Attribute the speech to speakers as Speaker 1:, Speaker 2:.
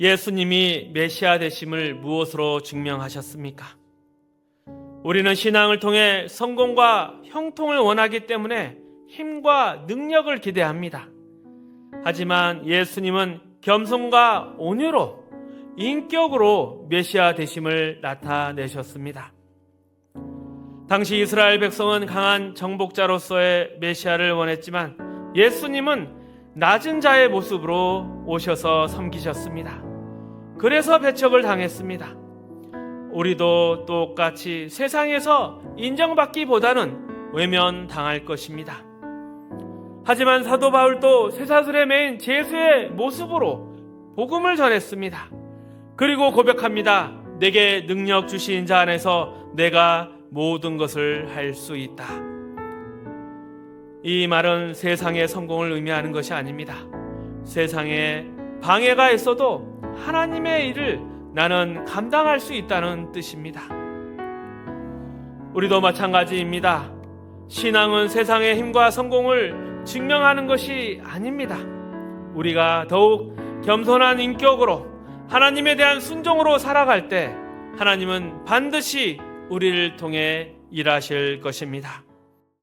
Speaker 1: 예수님이 메시아 되심을 무엇으로 증명하셨습니까? 우리는 신앙을 통해 성공과 형통을 원하기 때문에 힘과 능력을 기대합니다. 하지만 예수님은 겸손과 온유로 인격으로 메시아 되심을 나타내셨습니다. 당시 이스라엘 백성은 강한 정복자로서의 메시아를 원했지만 예수님은 낮은 자의 모습으로 오셔서 섬기셨습니다. 그래서 배척을 당했습니다. 우리도 똑같이 세상에서 인정받기보다는 외면당할 것입니다. 하지만 사도 바울도 쇠사슬에 매인 제수의 모습으로 복음을 전했습니다. 그리고 고백합니다. 내게 능력 주신 자 안에서 내가 모든 것을 할 수 있다. 이 말은 세상의 성공을 의미하는 것이 아닙니다. 세상에 방해가 있어도 하나님의 일을 나는 감당할 수 있다는 뜻입니다. 우리도 마찬가지입니다. 신앙은 세상의 힘과 성공을 증명하는 것이 아닙니다. 우리가 더욱 겸손한 인격으로 하나님에 대한 순종으로 살아갈 때 하나님은 반드시 우리를 통해 일하실 것입니다.